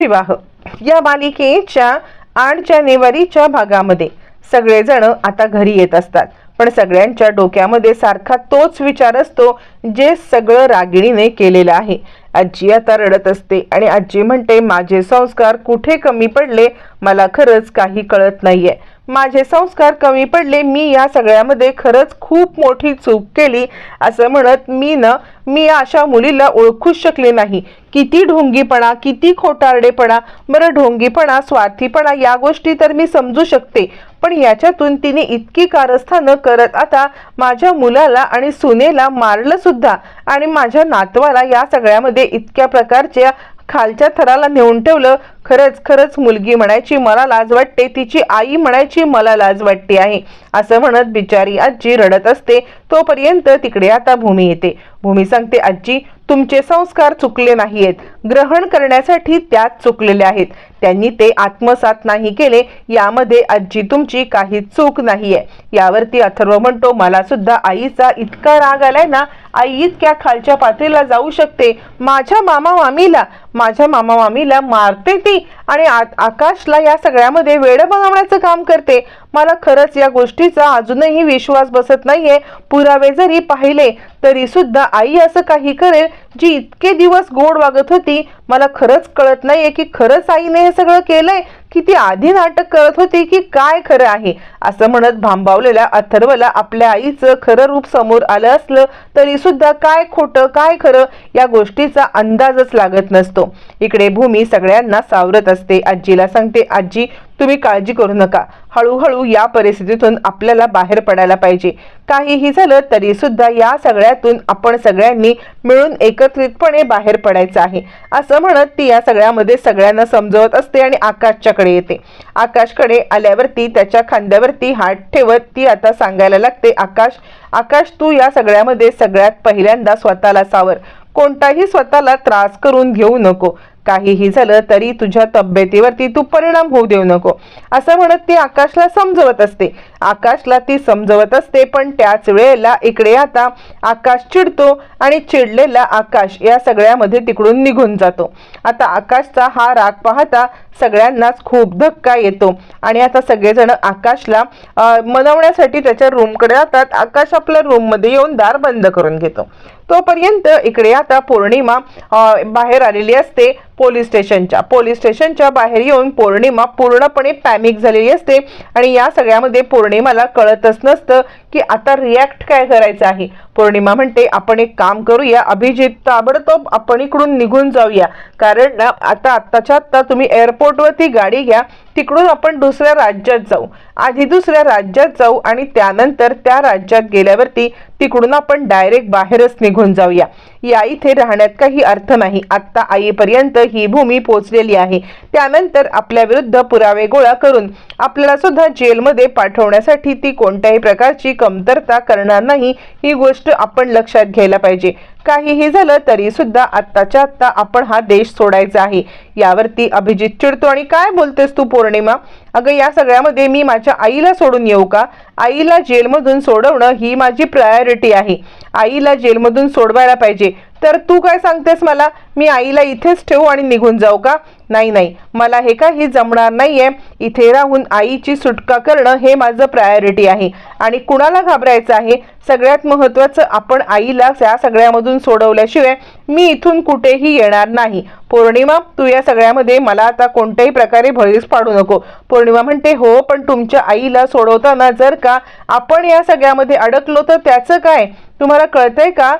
विवाह. या मालिकेच्या आठ जानेवारीच्या भागामध्ये सगळेजण आता घरी येत असतात. पण सगळ्यांच्या डोक्यामध्ये सारखा तोच विचार असतो जे सगळं रागिणीने केलेलं आहे. आजी आता रडत असते आणि आजी म्हणते माझे संस्कार कुठे कमी पडले? मला खरंच काही कळत नाहीये. माझे संस्कार कमी पडले मी या सगळ्यामध्ये खरंच खूप मोठी चूक केली असं म्हणत मी ना मी अशा मुलीला ओळखूच शकले नाही. किती ढोंगीपणा किती खोटारडेपणा बरं ढोंगीपणा स्वार्थीपणा या गोष्टी तर मी समजू शकते. पण याच्यातून तिने इतकी कारस्थानं करत आता माझ्या मुलाला आणि सुनेला मारलं सुद्धा आणि माझ्या नातवाला या सगळ्यामध्ये इतक्या प्रकारच्या खालच्या थराला नेऊन ठेवलं. खरंच खरंच मुलगी म्हणायची मला लाज वाटते तिची आई म्हणायची मला लाज वाटते आहे. असं म्हणत बिचारी आजी रडत असते. तोपर्यंत तिकडे आता भूमी येते. भूमी सांगते आजी तुमचे संस्कार चुकले नाहीयेत. ग्रहण करण्यासाठी त्यात चुकलेले आहेत. त्यांनी ते आत्मसात नाही केले. यामध्ये आजी तुमची काही चूक नाहीये. यावरती अथर्व म्हणतो मला सुद्धा आईचा इतका राग आलाय ना आई इतक्या खालच्या पातळीला जाऊ शकते. माझ्या मामा मामीला माझ्या मामा मामीला मारते ती आणि आकाशला या सगळ्यामध्ये वेळ बनवण्याचं काम करते. मला खरंच या गोष्टीचा अजूनही विश्वास बसत नाहीये. पुरावे जरी पाहिले तरी सुद्धा आई असं काही करेल जी इतके दिवस गोड वागत होती मला खरंच कळत नाहीये की खरंच आईने हे सगळं केलंय. की ती आधी नाटक करत होती की काय खरं आहे? असं म्हणत भांबावलेल्या अथर्वला आपल्या आईचं खरं रूप समोर आलं असलं तरी सुद्धा काय खोटं काय खरं या गोष्टीचा अंदाजच लागत नसतो. इकडे भूमी सगळ्यांना सावरत असते. आजीला सांगते आजी तुम्ही काळजी करू नका. हळूहळू या परिस्थितीतून आपल्याला बाहेर पडायला पाहिजे. काहीही झालं तरी सुद्धा या सगळ्यातून आपण सगळ्यांनी मिळून एकत्रितपणे बाहेर पडायचं आहे. असं म्हणत ती या सगळ्यामध्ये सगळ्यांना समजवत असते आणि आकाशच्याकडे येते. आकाशकडे आल्यावरती त्याच्या खांद्यावरती हात ठेवत ती आता सांगायला लागते आकाश आकाश तू या सगळ्यामध्ये सगळ्यात पहिल्यांदा स्वतःला सावर. कोणताही स्वतःला त्रास करून घेऊ नको. काहीही झालं तरी तुझ्या तब्येतीवरती तू परिणाम होऊ देऊ नको. असं म्हणत ती आकाशला समजवत असते. आकाशला ती समजवत असते पण त्याच वेळेला इकडे आता आकाश चिडतो आणि चिडलेला आकाश या सगळ्यामध्ये तिकडून निघून जातो. आता आकाशचा हा राग पाहता सगळ्यांनाच खूप धक्का येतो. आणि आता सगळेजण आकाशला मनवण्यासाठी त्याच्या रूमकडे जातात आकाश आपल्या रूममध्ये येऊन दार बंद करून घेतो. तोपर्यंत इकडे आता पौर्णिमा बाहेर आलेली असते पोलीस स्टेशनच्या. पोलीस स्टेशनच्या बाहेर येऊन पौर्णिमा पूर्णपणे पॅनिक झालेली असते. आणि या सगळ्यामध्ये पौर्णिमाला कळतच नसतं की आता रिॲक्ट काय करायचं आहे. पौर्णिमा म्हणते आपण एक काम करूया अभिजित ताबडतोब आपण इकडून निघून जाऊया. कारण ना आता आत्ताच्या आत्ता तुम्ही एअरपोर्टवरती गाडी घ्या तिकडून आपण दुसऱ्या राज्यात जाऊ. आधी दुसऱ्या राज्यात जाऊ आणि त्यानंतर त्या राज्यात गेल्यावरती तिकडून आपण डायरेक्ट बाहेरच निघून जाऊया. या इथे राहण्यात काही अर्थ नाही. आत्ता आईपर्यंत ही भूमी पोचलेली आहे. त्यानंतर आपल्या विरुद्ध पुरावे गोळा करून आपल्याला सुद्धा जेलमध्ये पाठवण्यासाठी ती कोणत्याही प्रकारची कमतरता करणार नाही ही गोष्ट आपण लक्षात घ्यायला पाहिजे. काहीही झालं तरी सुद्धा आत्ताच्या आत्ता आपण हा देश सोडायचा आहे. यावरती अभिजित चिडतो आणि काय बोलतेस तू पौर्णिमा? अगं या सगळ्यामध्ये मी माझ्या आईला सोडून येऊ का? आईला जेलमधून सोडवणं ही माझी प्रायोरिटी आहे. आईला जेलमधून सोडवायला पाहिजे. तर तू काय सांगतेस मला? मी आईला इथेच ठेवू आणि निघून जाऊ का? नाही नाही. मला हे काही जमणार नाही आहे इथे राहून आईची सुटका करणं हे माझं प्रायोरिटी आहे. आणि कुणाला घाबरायचं आहे? सगळ्यात महत्त्वाचं आपण आईला या सगळ्यामधून सोडवल्याशिवाय मी इथून कुठेही येणार नाही. पौर्णिमा तू या सगळ्यामध्ये मला आता कोणत्याही प्रकारे भळीस पाडू नको. पौर्णिमा म्हणते हो पण तुमच्या आईला सोडवताना जर का आपण या सगळ्यामध्ये अडकलो तर त्याचं काय? तुम्हाला कळतंय का?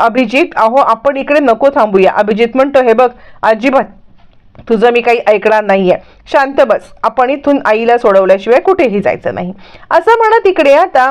अभिजित अहो आपण इकडे नको थांबूया. अभिजित म्हणतो हे बघ अजिबात तुझं मी काही ऐकणार नाहीये. शांत बस. आपण इथून आईला सोडवल्याशिवाय कुठेही जायचं नाही. असं म्हणत इकडे आता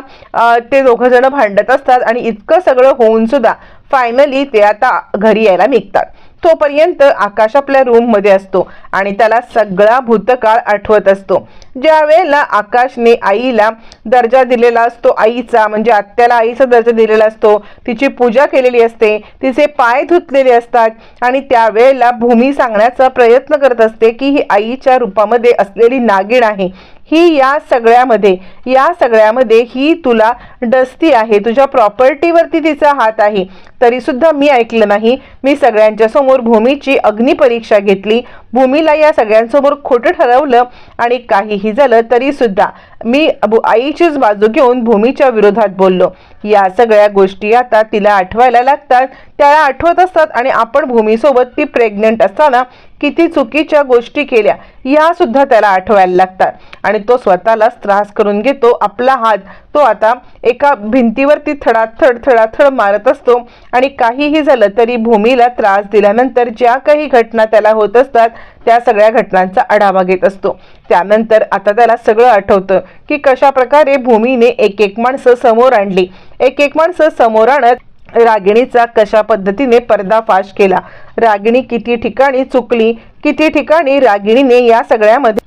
ते दोघं जण भांडत असतात आणि इतकं सगळं होऊन सुद्धा फायनली ते आता घरी यायला निघतात. तोपर्यंत आकाश आपल्या रूममध्ये असतो आणि त्याला सगळा भूतकाळ आठवत असतो. ज्या वेळेला आकाशने आईला दर्जा दिलेला असतो आईचा म्हणजे आत्याला आईचा दर्जा दिलेला असतो तिची पूजा केलेली असते तिचे पाय धुतलेले असतात आणि त्यावेळेला भूमी सांगण्याचा प्रयत्न करत असते की ही आईच्या रूपामध्ये असलेली नागिण आहे. ही या सगळ्यामध्ये या सगळ्यामध्ये ही तुला डस्ती आहे. तुझ्या प्रॉपर्टीवरती तिचा हात आहे. तरी सुद्धा मी ऐकलं नाही. मी सगळ्यांच्या समोर भूमीची अग्निपरीक्षा घेतली. भूमीला या सगळ्यांसमोर खोटं ठरवलं आणि काहीही झालं तरी सुद्धा मी आईचीच बाजू घेऊन भूमीच्या विरोधात बोललो. या सगळ्या गोष्टी आता तिला आठवायला लागतात. त्याला आठवत असतात आणि आपण भूमीसोबत ती प्रेग्नंट असताना किती चुकीच्या गोष्टी केल्या या सुद्धा त्याला आठवायला लागतात. आणि तो स्वतःलाच त्रास करून घेतो. आपला हात तो आता एका भिंतीवरती थडाथड थडाथड मारत असतो. आणि काहीही झालं तरी भूमीला त्रास दिल्यानंतर ज्या काही घटना त्याला होत असतात त्या सगळ्या घटनांचा आढावा घेत असतो. त्यानंतर आता त्याला सगळं आठवतं की कशा प्रकारे भूमीने एक एक माणसं समोर आणली. एक एक माणसं समोर आणत रागिणीचा कशा पद्धतीने पर्दाफाश केला? रागिणी किती ठिकाणी चुकली? किती ठिकाणी रागिणीने या सगळ्यामध्ये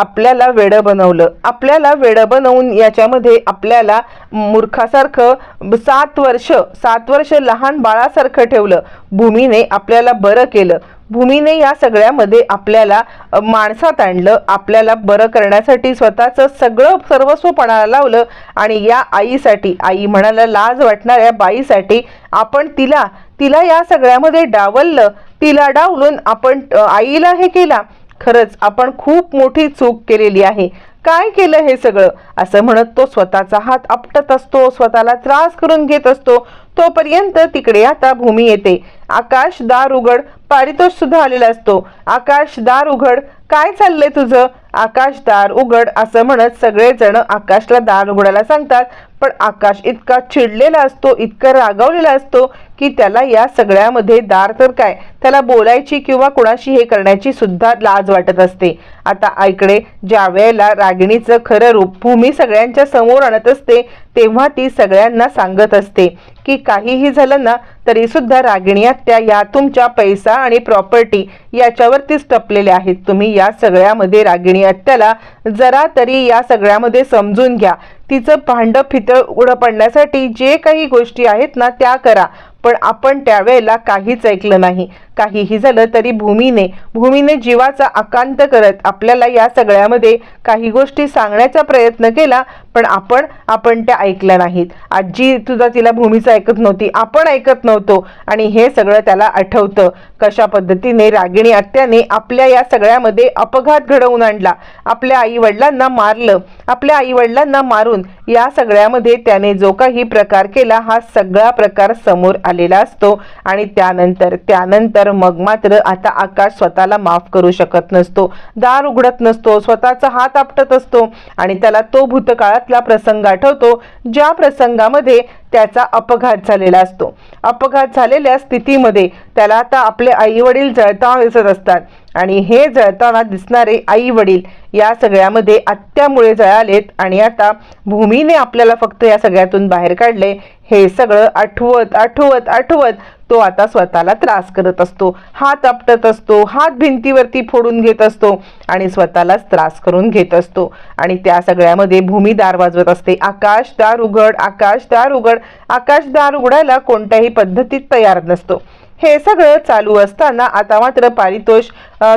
आपल्याला वेडं बनवलं. आपल्याला वेडं बनवून याच्यामध्ये आपल्याला मूर्खासारखं सात वर्ष सात वर्ष लहान बाळासारखं ठेवलं. भूमीने आपल्याला बरं केलं. भूमीने या सगळ्यामध्ये आपल्याला माणसात आणलं. आपल्याला बरं करण्यासाठी स्वतःचं सगळं सर्वस्व पणाला लावलं आणि या आईसाठी आई म्हणाला लाज वाटणाऱ्या बाईसाठी आपण तिला तिला या सगळ्यामध्ये डावललं. तिला डावलून आपण आईला हे केला. खरंच आपण खूप मोठी चूक केलेली आहे. काय केलं हे सगळं? असं म्हणत तो स्वतःचा हात आपटत असतो स्वतःला त्रास करून घेत असतो. तोपर्यंत तिकडे आता भूमी येते. आकाश दार उघड पारितोष सुद्धा आलेला असतो. आकाश दार उघड काय चाललंय तुझं? आकाश दार उघड असं म्हणत सगळेजण आकाशला दार उघडायला सांगतात. पण आकाश इतका चिडलेला असतो इतका रागावलेला असतो की त्याला या सगळ्यामध्ये दार तर काय? त्याला बोलायची किंवा कुणाशी हे करण्याची सुद्धा लाज वाटत असते. आता ऐकडे ज्या वेळेला रागिणीचं खरं रूप भूमी सगळ्यांच्या समोर आणत असते तेव्हा ती सगळ्यांना सांगत असते की काहीही झालं ना तरी सुद्धा रागिणी आत्या या तुमच्या पैसा आणि प्रॉपर्टी याच्यावरतीच टपलेल्या आहेत. तुम्ही या सगळ्यामध्ये रागिणी आत्याला जरा तरी या सगळ्यामध्ये समजून घ्या. तिचं भांडं फितळ उडं पडण्यासाठी जे काही गोष्टी आहेत ना त्या करा. पण आपण त्यावेळेला काहीच ऐकलं नाही. काहीही झालं तरी भूमीने भूमीने जीवाचा आकांत करत आपल्याला या सगळ्यामध्ये काही गोष्टी सांगण्याचा प्रयत्न केला पण आपण आपण त्या ऐकल्या नाहीत. आजी तुझा तिला भूमीचं ऐकत नव्हती आपण ऐकत नव्हतो. आणि हे सगळं त्याला आठवतं. कशा पद्धतीने रागिणी आत्याने आपल्या या सगळ्यामध्ये अपघात घडवून आणला. आपल्या आई वडिलांना मारलं. आपल्या आई वडिलांना मारून या सगळ्यामध्ये त्याने जो काही प्रकार केला हा सगळा प्रकार समोर आलेला असतो. आणि त्यानंतर त्यानंतर मग मात्र आता आकाश स्वतःला माफ करू शकत नसतो. दार उघडत नसतो. स्वतःचा हात आपटत असतो. आणि त्याला तो भूतकाळातला प्रसंग आठवतो ज्या प्रसंगामध्ये त्याचा अपघात झालेला असतो. अपघात झालेल्या स्थितीमध्ये त्याला आता आपले आई वडील जळताना दिसत असतात. आणि हे जळताना दिसणारे आई वडील या सगळ्यामध्ये आत्यामुळे जळालेत आणि आता भूमीने आपल्याला फक्त या सगळ्यातून बाहेर काढले. हे सगळं आठवत आठवत आठवत तो आता स्वतःला त्रास करत असतो. हात आपटत असतो हात भिंतीवरती फोडून घेत असतो आणि स्वतःलाच त्रास करून घेत असतो. आणि त्या सगळ्यामध्ये भूमी दार वाजवत असते. आकाश दार उघड आकाश दार उघड. आकाश दार उघडायला कोणत्याही पद्धतीत तयार नसतो. हे सगळं चालू असताना आता मात्र पारितोष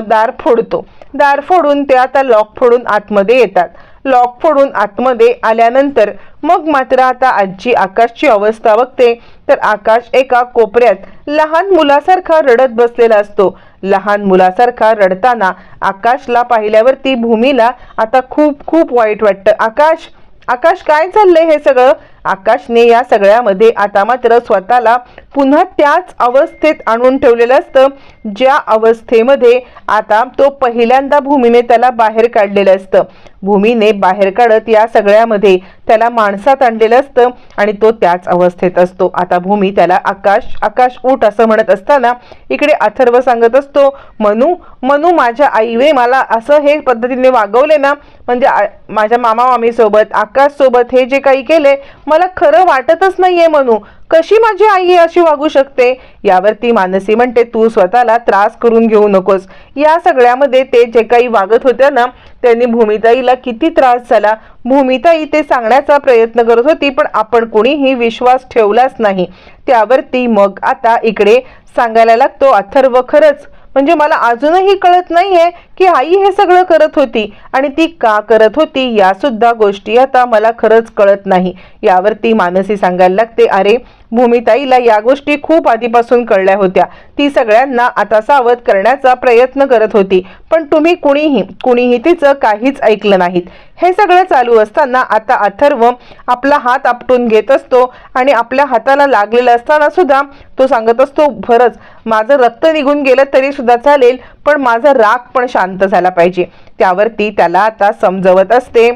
दार फोडतो. दार फोडून ते आता लॉक फोडून आतमध्ये येतात. लॉक फोडून आतमध्ये आल्यानंतर मग मात्र आता आजी आकाशची अवस्था बघते तर आकाश एका कोपऱ्यात लहान मुलासारखा रडत बसलेला असतो. लहान मुलासारखा रडताना आकाशला पाहिल्यावरती भूमीला आता खूप खूप वाईट वाटतं. आकाश आकाश काय चाललंय हे सगळं? आकाशने या सगळ्यामध्ये आता मात्र स्वतःला पुन्हा त्याच अवस्थेत आणून ठेवलेलं असतं ज्या अवस्थेमध्ये आता तो पहिल्यांदा भूमीने त्याला बाहेर काढलेलं असतं. भूमीने बाहेर काढत या सगळ्यामध्ये त्याला माणसात आणलेलं असतं आणि तो त्याच अवस्थेत असतो. आता भूमी त्याला आकाश आकाश उठ असं म्हणत असताना इकडे अथर्व सांगत असतो मनू मनू माझ्या आईवे मला असं हे पद्धतीने वागवले ना म्हणजे माझ्या मामा मामीसोबत आकाशसोबत आकाश सोबत हे जे काही केले मला खरं वाटतच नाहीये म्हणू. कशी माझी आई अशी वागू शकते? यावरती मानसी म्हणते तू स्वतःला त्रास करून घेऊ नकोस. या सगळ्यामध्ये ते जे काही वागत होत्या ना त्यांनी भूमिताईला किती त्रास झाला. भूमिताई ते सांगण्याचा प्रयत्न करत होती पण आपण कोणीही विश्वास ठेवलाच नाही. त्यावरती मग आता इकडे सांगायला लागतो अथर्व खरंच. म्हणजे मला अजूनही कळत नाहीये की आई हे सगळं करत होती. आणि ती का करत होती या सुद्धा गोष्टी आता मला खरंच कळत नाही. यावरती मानसी सांगायला लागते अरे भूमिताईला या गोष्टी खूप आधीपासून कळल्या होत्या. ती सगळ्यांना आता सावध करण्याचा प्रयत्न करत होती. पण तुम्ही कुणीही कुणीही तिचं काहीच ऐकलं नाहीत. हे सगळं चालू असताना आता अथर्व आपला हात आपटून घेत असतो आणि आपल्या हाताला लागलेला असताना सुद्धा तो सांगत असतो खरंच माझं रक्त निघून गेलं तरी सुद्धा चालेल पण माझा राग पण शांत झाला पाहिजे. त्यावरती त्याला आता समजवत असते.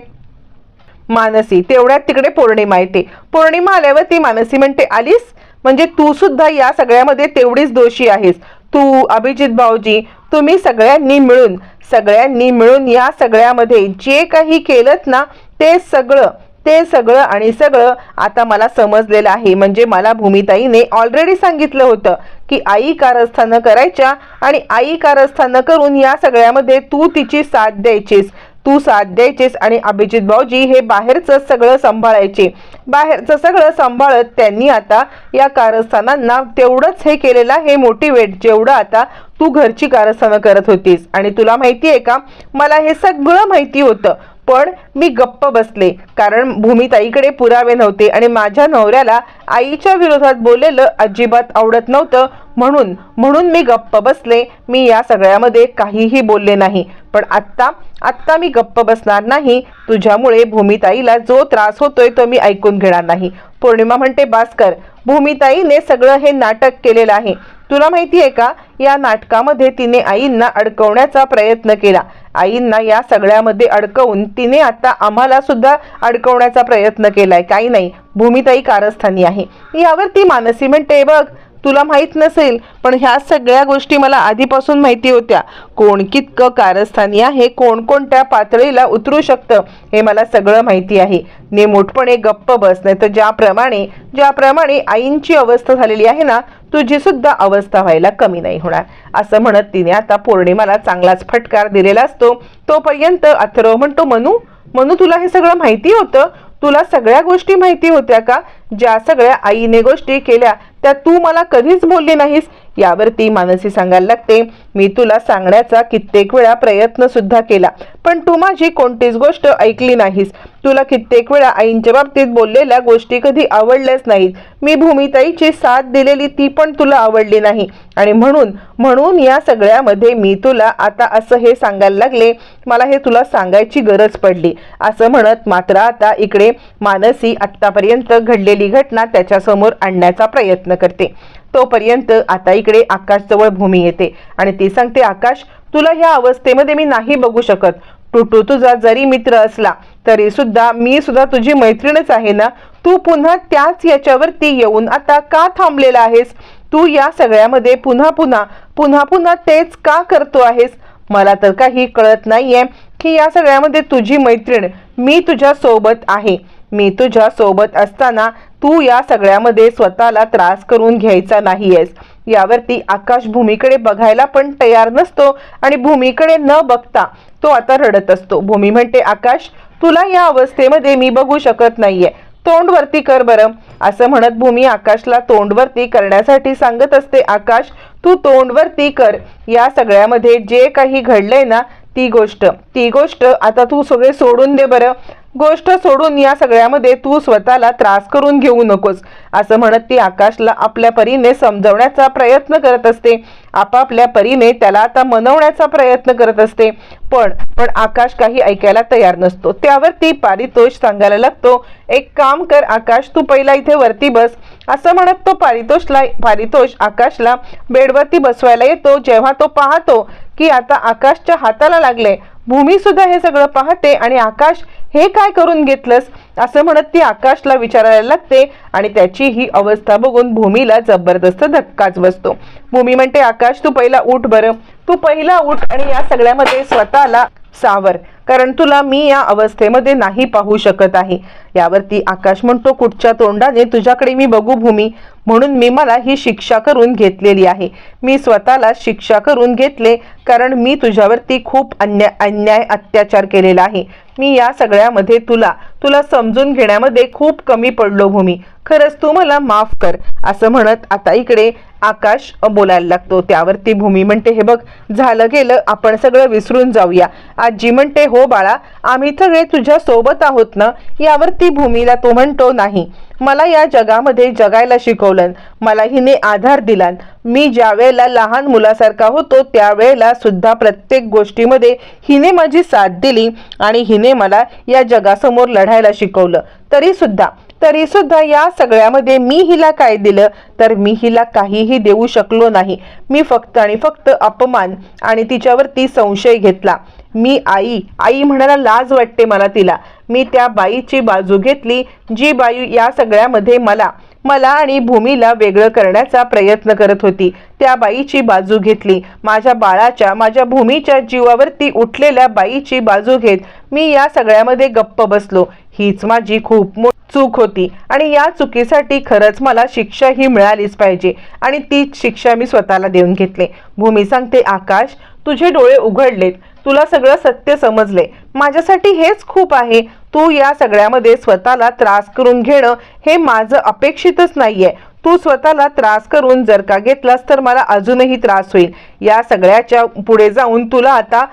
मानसी. तेवढ्यात तिकडे पौर्णिमा येते. पौर्णिमा आल्यावर ती मानसी म्हणते आलीस? म्हणजे तू सुद्धा या सगळ्यामध्ये तेवढीच दोषी आहेस. तू अभिजित भाऊजी तुम्ही सगळ्यांनी मिळून सगळ्यांनी मिळून या सगळ्यामध्ये जे काही केलं ना ते सगळं ते सगळं आणि सगळं आता मला समजलेलं आहे. म्हणजे मला भूमिताईने ऑलरेडी सांगितलं होतं की आई कारस्थानं करायच्या आणि आई कारस्थानं करून या सगळ्यामध्ये तू तिची साथ द्यायचीस. तू साथ द्यायचीस आणि अभिजित भाऊजी हे बाहेरचं सगळं सांभाळायचे. बाहेरचं सगळं सांभाळत त्यांनी आता या कारस्थानांना तेवढंच हे केलेलं आहे मोटिवेट जेवढं आता तू घरची कारस्थानं करत होतीस. आणि तुला माहिती आहे का? मला हे सगळं माहिती होतं. पण मी गप्प बसले. कारण भूमिताईकडे पुरावे नव्हते आणि माझ्या नवऱ्याला आईच्या विरोधात बोललेलं अजिबात आवडत नव्हतं. म्हणून म्हणून मी गप्प बसले. मी या सगळ्यामध्ये काहीही बोलले नाही. पण आत्ता आत्ता मी गप्प बसणार नाही. तुझ्यामुळे भूमिताईला जो त्रास होतोय तो मी ऐकून घेणार नाही. पौर्णिमा म्हणते भास्कर भूमिताईने सगळं हे नाटक केलेलं आहे. तुला माहिती आहे का? या नाटकामध्ये तिने आईंना अडकवण्याचा प्रयत्न केला. आईंना या सगळ्यामध्ये अडकवून तिने आता आम्हाला सुद्धा अडकवण्याचा प्रयत्न केलाय. काही नाही. भूमिताई कारस्थानी आहे. यावर ती मानसी म्हणते बघ तुला माहीत नसेल पण ह्या सगळ्या गोष्टी मला आधीपासून माहिती होत्या. कोण कितकं कारस्थानी आहे कोण कोणत्या पातळीला उतरू शकतं हे मला सगळं माहिती आहे. नेमोठपणे गप्प बस नाही तर ज्याप्रमाणे ज्याप्रमाणे आईंची अवस्था झालेली आहे ना तुझी सुद्धा अवस्था व्हायला कमी नाही होणार. असं म्हणत तिने आता पौर्णिमाला चांगलाच फटकार दिलेला असतो. तोपर्यंत अथर्व म्हणतो मनू मनू तुला हे सगळं माहिती होतं? तुला सगळ्या गोष्टी माहिती होत्या का? ज्या सगळ्या आईने गोष्टी केल्या त्या तू मला कधीच बोलली नाहीस? यावरती मानसी सांगायला लागते मी तुला सांगण्याचा कित्येक वेळा प्रयत्न सुद्धा केला पण तू माझी कोणतीच गोष्ट ऐकली नाहीस. तुला कित्येक वेळा आईंच्या बाबतीत बोललेल्या गोष्टी कधी आवडल्याच नाहीत. मी भूमिताईची साथ दिलेली ती पण तुला आवडली नाही. आणि म्हणून म्हणून या सगळ्यामध्ये मी तुला आता असं हे सांगायला लागले. मला हे तुला सांगायची गरज पडली. असं म्हणत मात्र आता इकडे मानसी आत्तापर्यंत घडलेली घटना त्याच्यासमोर आणण्याचा प्रयत्न करते. तोपर्यंत आता इकडे आकाश जवळ भूमी येते. आणि ती सांगते आकाश तुला ह्या अवस्थेमध्ये मी नाही बघू शकत. टुटू तुझा जरी मित्र असला तरी सुद्धा मी सुद्धा तुझी मैत्रीणच आहे ना? तू पुन्हा त्याच याच्यावरती येऊन आता का थांबलेला आहेस? तू या सगळ्यामध्ये पुन्हा पुन्हा पुन्हा पुन्हा तेच का करतो आहेस? मला तर काही कळत नाहीये की या सगळ्यामध्ये तुझी मैत्रीण मी तुझ्या सोबत आहे. मी तुझ्या सोबत असताना तू या सगळ्यामध्ये स्वतःला त्रास करून घ्यायचा नाहीयेस. यावरती आकाश भूमीकडे बघायला पण तयार नसतो आणि भूमीकडे न बघता तो आता रडत असतो. भूमी म्हणते आकाश तुला या अवस्थेमध्ये मी बघू शकत नाहीये. तोंडवरती कर बरं. असं म्हणत भूमी आकाशला तोंडवरती करण्यासाठी सांगत असते आकाश तू तोंडवरती कर. या सगळ्यामध्ये जे काही घडलंय ना ती गोष्ट. ती गोष्ट आता तू सगळे सोडून दे बरं. गोष्ट सोडून या सगळ्यामध्ये तू स्वतःला त्रास करून घेऊ नकोस असं म्हणत ती आकाशला आपल्या परीने समजवण्याचा प्रयत्न करत असते. आपापल्या परीने त्याला आता मनवण्याचा प्रयत्न करत असते. पण पण आकाश काही ऐकायला तयार नसतो. त्यावर ती पारितोष सांगायला लागतो एक काम कर आकाश तू पहिला इथे वरती बस. असं म्हणत तो पारितोषला पारितोष आकाशला बेडवरती बसवायला येतो. जेव्हा तो पाहतो की आता आकाशच्या हाताला लागले भूमी सुद्धा हे सगळं पाहते आणि आकाश हे काय करून घेतलंस? असं म्हणत ती आकाशला विचारायला लागते आणि त्याची ही अवस्था बघून भूमीला जबरदस्त धक्काच बसतो. भूमी म्हणते आकाश तू पहिला उठ बरं. तू पहिला उठ आणि या सगळ्यामध्ये स्वतःला सावर. कारण तुला मी या अवस्थेमध्ये नाही पाहू शकत आहे. यावरती आकाश म्हणतो कुठच्या तोंडाने तुझ्याकडे मी बघू भूमी? म्हणून मी मला ही शिक्षा करून घेतलेली आहे. मी स्वतःला शिक्षा करून घेतले कारण मी तुझ्यावरती खूप अन्याय अन्याय अत्याचार केलेला आहे. मी या सगळ्यामध्ये तुला तुला समजून घेण्यामध्ये खूप कमी पडलो भूमी. खरंच तू मला माफ कर असं म्हणत आता इकडे आकाश बोलायला लागतो. त्यावरती भूमी म्हणते हे बघ झालं गेलं आपण सगळं विसरून जाऊया. आजी म्हणते हो बाळा आम्ही सगळे तुझ्या सोबत आहोत ना? यावरती भूमीला तो म्हणतो नाही मला या जगामध्ये जगायला शिकवलं. मला हिने आधार दिला. मी ज्या वेळेला लहान मुलासारखा होतो त्यावेळेला सुद्धा प्रत्येक गोष्टीमध्ये हिने माझी साथ दिली आणि हिने मला या जगासमोर लढायला शिकवलं. तरी सुद्धा तरी सुद्धा या सगळ्यामध्ये मी हिला काय दिलं? तर मी हिला काहीही देऊ शकलो नाही. मी फक्त आणि फक्त अपमान आणि तिच्यावरती संशय घेतला. मी आई आई म्हणायला लाज वाटते मला तिला. मी त्या बाईची बाजू घेतली जी बाई या सगळ्यामध्ये मला मला आणि भूमीला वेगळं करण्याचा प्रयत्न करत होती. त्या बाईची बाजू घेतली. माझ्या बाळाच्या माझ्या भूमीच्या जीवावरती उठलेल्या बाईची बाजू घेत मी या सगळ्यामध्ये गप्प बसलो. हीच माझी खूप मोठी चूक होती. आणि या चुकीसाठी खरंच मला शिक्षा ही मिळालीच पाहिजे. आणि तीच शिक्षा मी स्वतःला देऊन घेतले. भूमी सांगते आकाश तुझे डोळे उघडलेत. तुला सगळं सत्य समजले माझ्यासाठी हेच खूप आहे. तू या सगळ्यामध्ये स्वतःला त्रास करून घेणं हे माझं अपेक्षितच नाहीये. तू स्वतःला त्रास करून जर का घेतलास तर मला अजूनही त्रास होईल. या सगळ्याच्या पुढे जाऊन तुला आता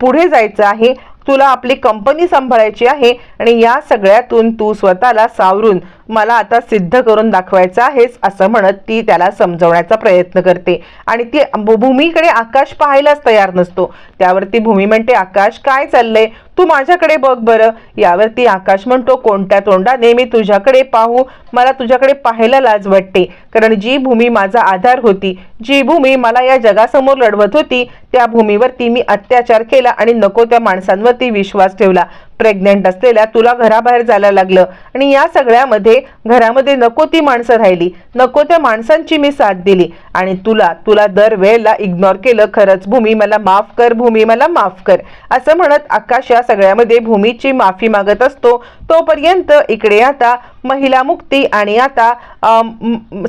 पुढे जायचं आहे. तुला आपली कंपनी सांभाळायची आहे आणि या सगळ्यातून तू स्वतःला सावरून मला आता सिद्ध करून दाखवायचं आहेच असं म्हणत ती त्याला समजवण्याचा प्रयत्न करते. आणि ती भूमीकडे आकाश पाहायलाच तयार नसतो. त्यावरती भूमी म्हणते आकाश काय चाललंय? तू माझ्याकडे बघ बरं. यावरती आकाश म्हणतो कोणत्या तोंडाने मी तुझ्याकडे पाहू? मला तुझ्याकडे पाहायला लाज वाटते. कारण जी भूमी माझा आधार होती जी भूमी मला या जगासमोर लढवत होती त्या भूमीवरती मी अत्याचार केला आणि नको त्या माणसांवरती विश्वास ठेवला. प्रेग्नेंट असलेल्या तुला घराबाहेर जायला लागलं. आणि या सगळ्यामध्ये घरामध्ये नको ती माणसं राहिली. नको त्या माणसांची मी साथ दिली. आणि तुला तुला दर वेळेला इग्नोर केलं खरंच. भूमी मला माफ कर भूमी मला माफ कर. असं म्हणत आकाश या सगळ्यामध्ये भूमीची माफी मागत असतो. तोपर्यंत इकडे आता महिला मुक्ती आणि आता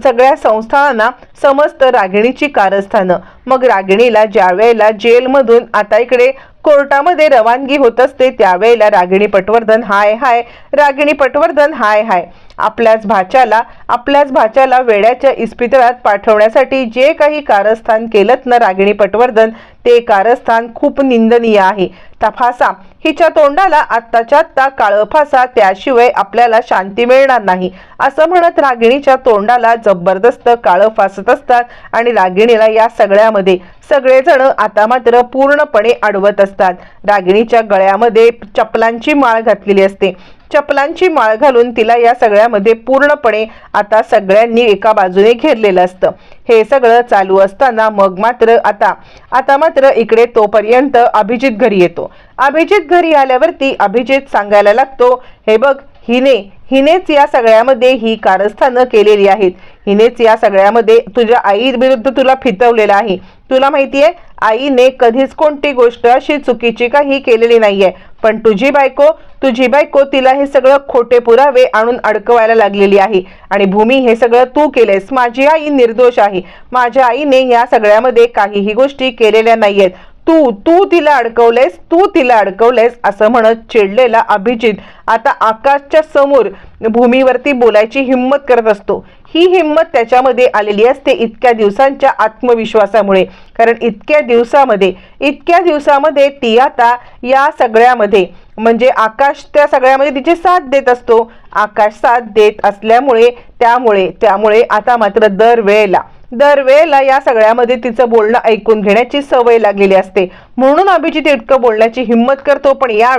सगळ्या संस्थांना समस्त रागिणीची कारस्थानं. मग रागिणीला ज्या वेळेला जेलमधून आता इकडे कोर्टामध्ये रवानगी होत असते त्यावेळेला रागिणी पटवर्धन हाय हाय. रागिणी पटवर्धन हाय हाय. आपल्याच भाच्याला आपल्याच भाच्याला वेड्याच्या इस्पितळात पाठवण्यासाठी जे काही कारस्थान केलत ना रागिणी पटवर्धन ते कारस्थान खूप निंदनीय आहे. तफासा हिच्या तोंडाला आत्ताच्या आत्ता काळं फासा त्याशिवाय आपल्याला शांती मिळणार नाही. असं म्हणत रागिणीच्या तोंडाला जबरदस्त काळं फासत असतात आणि रागिणीला या सगळ्यामध्ये सगळेजण आता मात्र पूर्णपणे अडवत असतात. रागिणीच्या गळ्यामध्ये चपलांची माळ घातलेली असते. चपलांची माळ घालून तिला या सगळ्यामध्ये पूर्णपणे आता सगळ्यांनी एका बाजूने घेरलेलं असतं. हे सगळं चालू असताना मग मात्र आता आता मात्र इकडे तोपर्यंत अभिजित घरी येतो. अभिजित घरी आल्यावरती अभिजित सांगायला लागतो हे बघ हिने हिनेच या सगळ्यामध्ये ही कारस्थानं केलेली आहेत. हिनेच या सगळ्यामध्ये तुझ्या आई विरुद्ध तुला फितवलेलं आहे. तुला माहितीये आईने कधीच कोणती गोष्ट अशी चुकीची काही केलेली नाहीये. पण तुझी बायको तुझी बायको तिला हे सगळं खोटे पुरावे आणून अडकवायला लागलेली आहे. आणि भूमी हे सगळं तू केलेस माझी आई निर्दोष आहे. माझ्या आईने या सगळ्यामध्ये काहीही गोष्टी केलेल्या नाहीयेत. तू तू तिला अडकवलेस तू तिला अडकवलेस असं म्हणत चिडलेला अभिजित आता आकाशच्या समोर भूमीवरती बोलायची हिंमत करत असतो. ही हिंमत त्याच्यामध्ये आलेली असते इतक्या दिवसांच्या आत्मविश्वासामुळे. कारण इतक्या दिवसामध्ये इतक्या दिवसामध्ये ती आता या सगळ्यामध्ये म्हणजे आकाश त्या सगळ्यामध्ये तिची साथ देत असतो. आकाश साथ देत असल्यामुळे त्यामुळे त्यामुळे आता मात्र दरवेळेला दरवेळेला या सगळ्यामध्ये तिचं बोलणं ऐकून घेण्याची सवय लागलेली असते. म्हणून अभिजित इतकं बोलण्याची हिंमत करतो पण या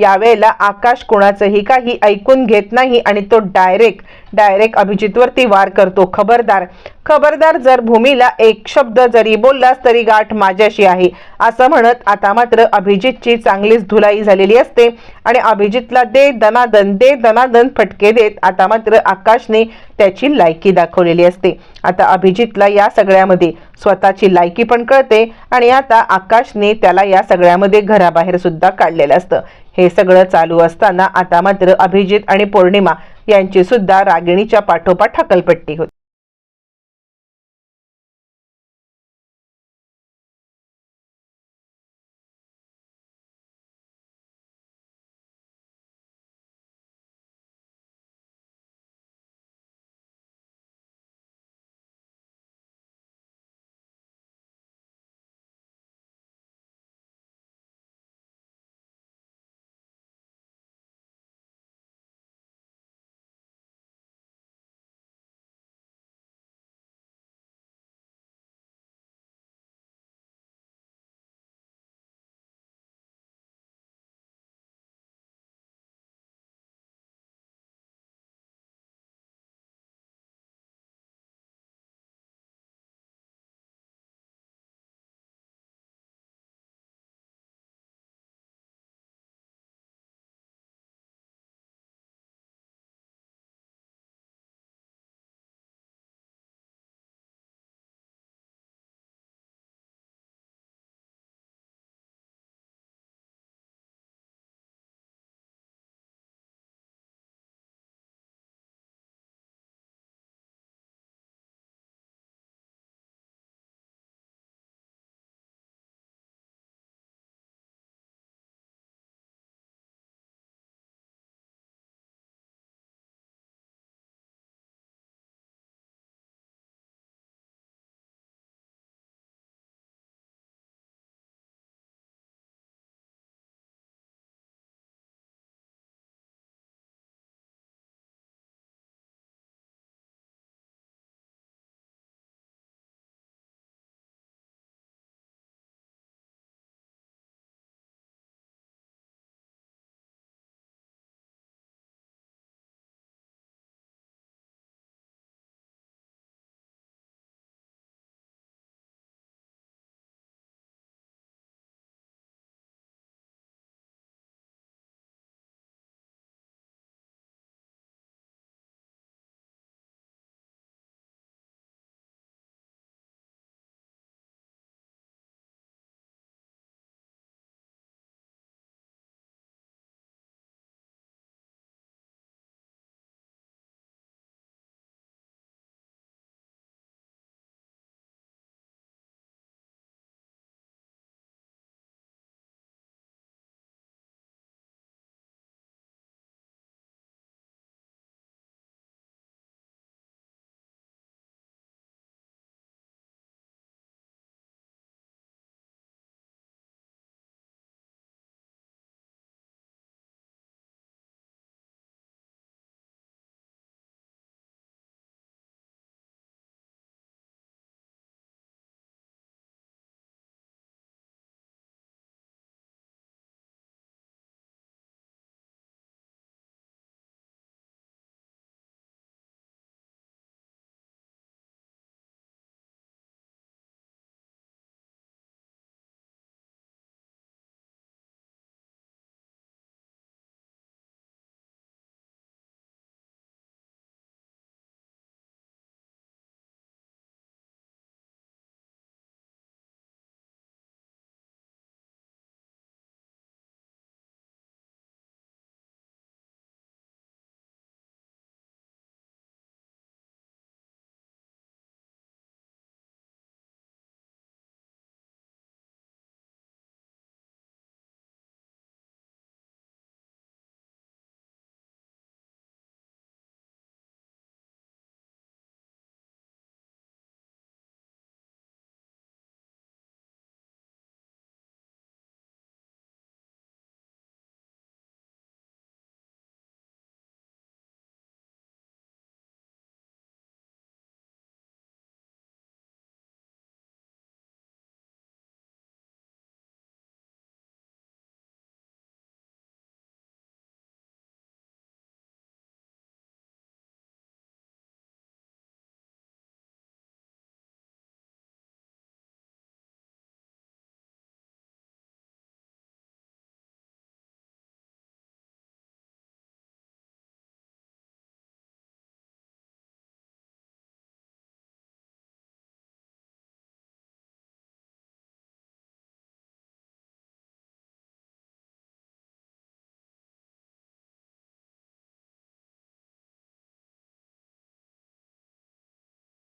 यावेळेला आकाश कोणाचंही काही ऐकून घेत नाही आणि तो डायरेक्ट डायरेक्ट अभिजितवरती वार करतो. खबरदार खबरदार जर भूमीला एक शब्द जरी बोललास तरी गाठ माझ्याशी आहे. असं म्हणत आता मात्र अभिजितची चांगलीच धुलाई झालेली असते आणि अभिजितला दे दनादन दे दनादन फटके देत आता मात्र आकाशने त्याची लायकी दाखवलेली असते. आता अभिजितला या सगळ्यामध्ये स्वतःची लायकी पण कळते आणि आता आकाशने त्याला या सगळ्यामध्ये घराबाहेर सुद्धा काढलेलं असतं. हे सगळं चालू असताना आता मात्र अभिजित आणि पौर्णिमा यांची सुद्धा रागिणीच्या पाठोपाठ हकलपट्टी होती.